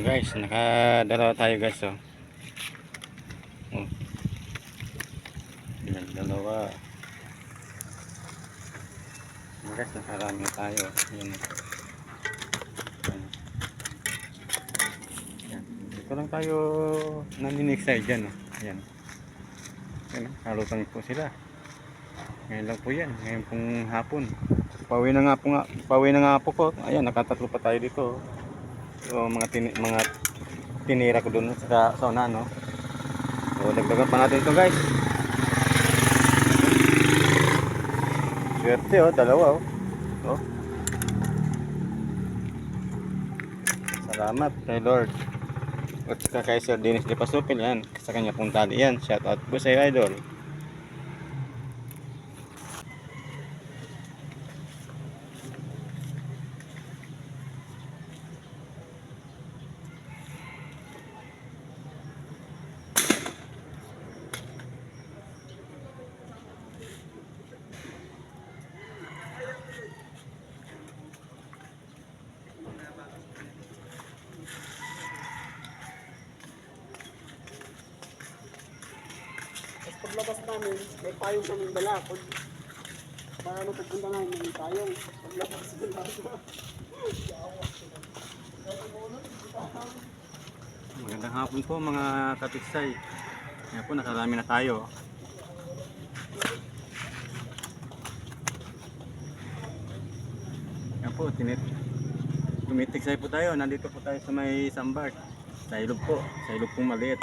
Guys, nakadalawa tayo guys oh. Oh. Yan, dalawa. Guys, nakarami na tayo. Yan. Yan. Dito lang tayo naniniksay dyan. Oh. Yan. Yan, oh. halutang po sila. Ngayon lang po yan. Ngayon pong hapon. Pauwi na nga po nga. Pauwi na nga po ko. Ayan, nakatatlo pa tayo dito. So, mga tini, mga tinira ko doon sa sauna, no? So, dagdagan pa natin ito, guys. Swerte, oh. Dalawa, oh. Oh. Salamat kay Lord. At kay Sir Dennis De Pasupil, yan. Sa kanya pong tali yan. Shout out po sa idol. Paglabas namin, may payong kami dala. Pag paano pagpunta namin, may payong. Paglabas nila. Magandang hapon po mga katiksay. Ngayon po nakarami na tayo. Ngayon po, tinit tumitiksay po tayo. Nandito po tayo sa may sambar. Sa ilog po. Sa ilog pong maliit.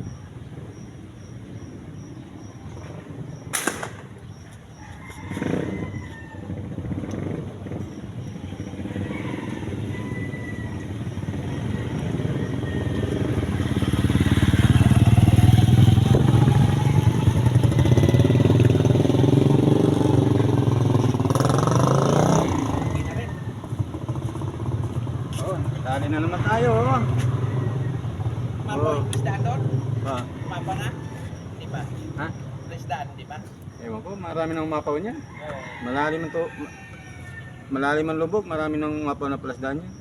umapaw niya. Malalim ang to, ma- malalim ang lubog, marami nang umapaw na plasdan niya.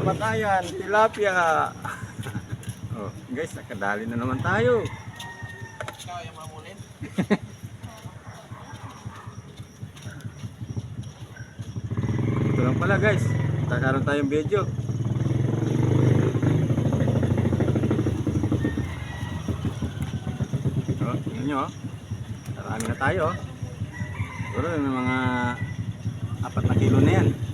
Kamatayan, tilapia. oh, guys, nakadali na naman tayo. Yung mamulin? Ito lang pala guys. Kakaroon tayong video. Oh, tingnan nyo oh. Marami tayo oh. Siguro may mga apat na kilo na yan.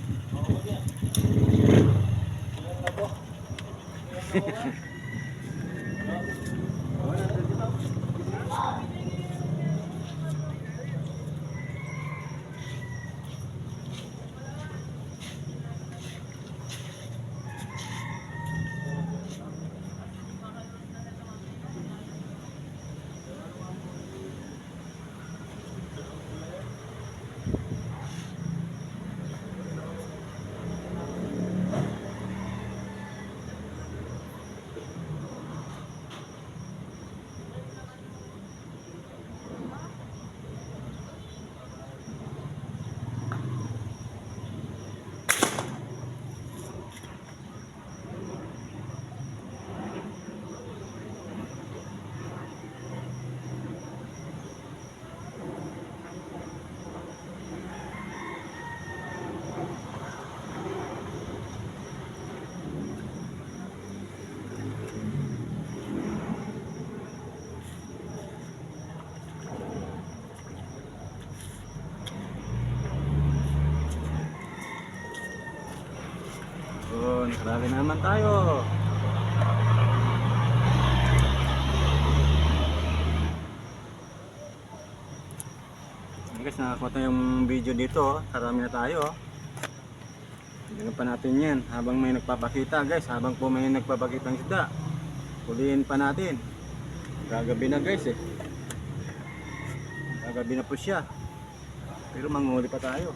Dali naman tayo. Guys, nakakuha tayong video dito. oh. Karami na tayo. oh. Tingnan pa natin yan. Habang may nagpapakita guys. Habang po may nagpapakita ng isda. Huliin pa natin. Gagabi na guys eh. Gagabi na po siya. Pero manghuli pa tayo.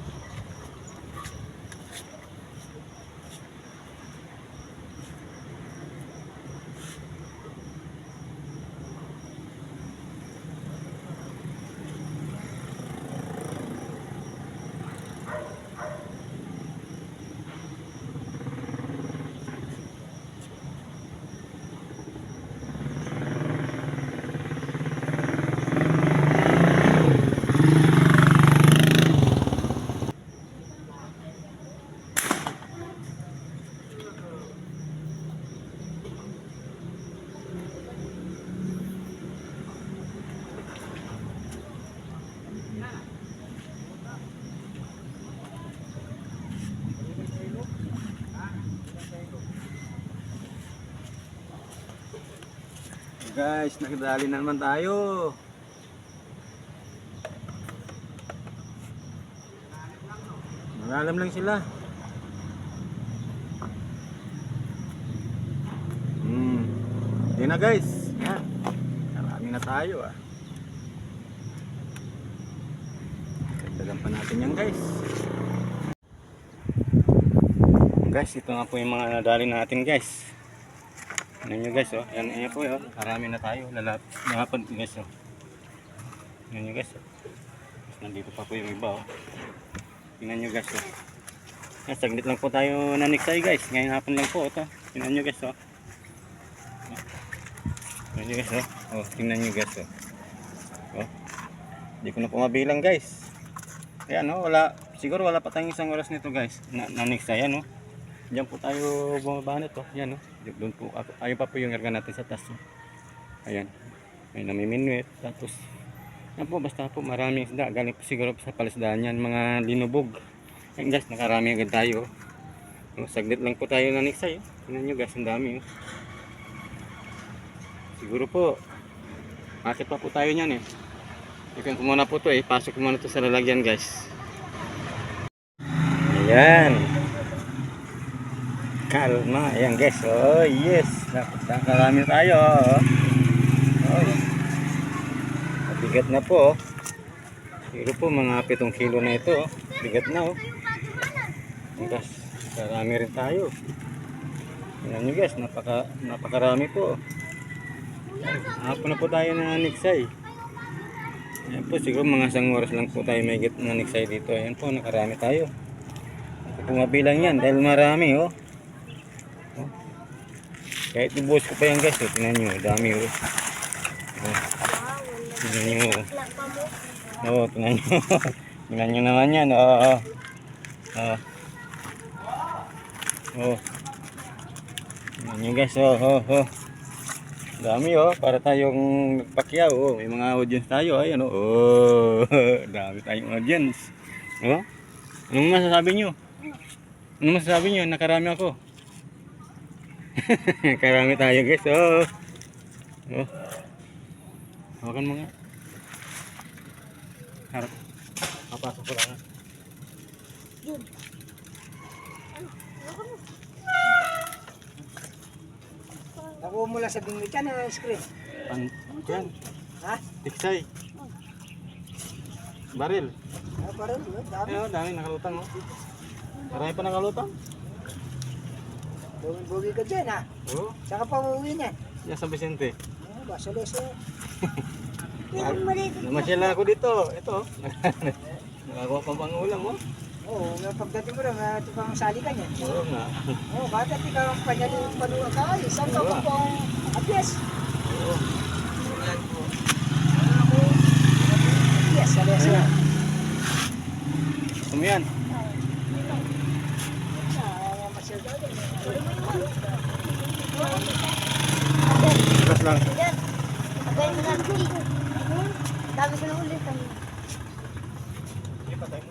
Guys, nakidali na naman tayo. Malalam lang sila. Hmm. Hindi na guys. Yan. Marami na tayo ah. Dagdagan pa natin yan guys. Guys, ito nga po yung mga nadali natin guys. Ano nyo guys oh. Yan, yan po yun. Marami na tayo. Lalap, lalapad guys oh. Yan nyo guys oh. Nandito pa po yung iba oh. Tingnan nyo guys oh. Yan, saglit lang po tayo naniksay guys. Ngayon hapon lang po ito. Tingnan nyo guys oh. Tingnan nyo guys oh. Oh, tingnan nyo guys oh. Oh. Hindi ko na po mabilang guys. Ayan oh, wala. Siguro wala pa tayong isang oras nito guys. Na naniksay yan oh. Diyan po tayo bumaba nito. Yan oh. Doon po ako. Ayun pa po yung erga natin sa taas. oh. Ayan. May namiminuit. Tapos yan po basta po maraming isda. Galing po siguro sa palisdaan yan. Mga linubog. Ayan guys, nakarami agad tayo. oh. Oh, saglit lang po tayo naniksay. Oh. Tingnan nyo guys, ang dami. Oh. Siguro po, bakit pa po tayo niyan eh. Ikan ko muna po to eh. Pasok ko muna to sa lalagyan guys. Ayan. Kalma. Ayan guys. Oh yes. Nakarami tayo. Oh. Oh. Bigat na po. oh. Siguro po mga 7 kilo na ito. oh. Bigat na oh. Guys. Karami rin tayo. Ayan nyo guys. Napaka, napakarami po. Hapon na po tayo na niksay. Ayan po, siguro mga isang oras lang po tayo may get na niksay dito. Ayan po, nakarami tayo. Hindi po mabilang yan dahil marami oh. Kahit ibuhos ko pa yan guys, oh. tingnan nyo, dami oh. oh. Tingnan nyo oh. Oo, tingnan nyo. tingnan nyo naman yan. Oo, oo. Oo. Oo. Tingnan nyo guys, oh, oh, oh. Dami oh, para tayong nagpakyaw oh. May mga audience tayo, ayan oh. Oh, dami tayong audience. Oh. Anong masasabi nyo? Anong masasabi nyo? Nakarami ako. Karami tayo guys, oh. Oh. Hawakan mo nga. Harap. Papasok ko lang. ah. Nakuha mo lang sa bingwit yan ang screen. Pan, yan. Ha? Tiksay. Baril. Ah, yun, dami. Ayun, dami nakalutang oh. Marami pa nakalutang. Bugi-bugi ka dyan ha. Oo. Saka pa uuwi niyan. Yan sa Vicente. Ah, Baso-leso. Namasyal na ako dito. Ito. Nakakuha pang pangulam oh. Oo, oh, pagdating mo rin, may ito pang sali ka niyan. Oo nga. Oo, oh, bakit di ka panyaling panuwa ka? Ay, isang ka Oo. pa pong abyes. Oo. Yes. Ayan. Gusto mo yan? Tapos lang. Mo. Dami na ulit. Hindi pa tayo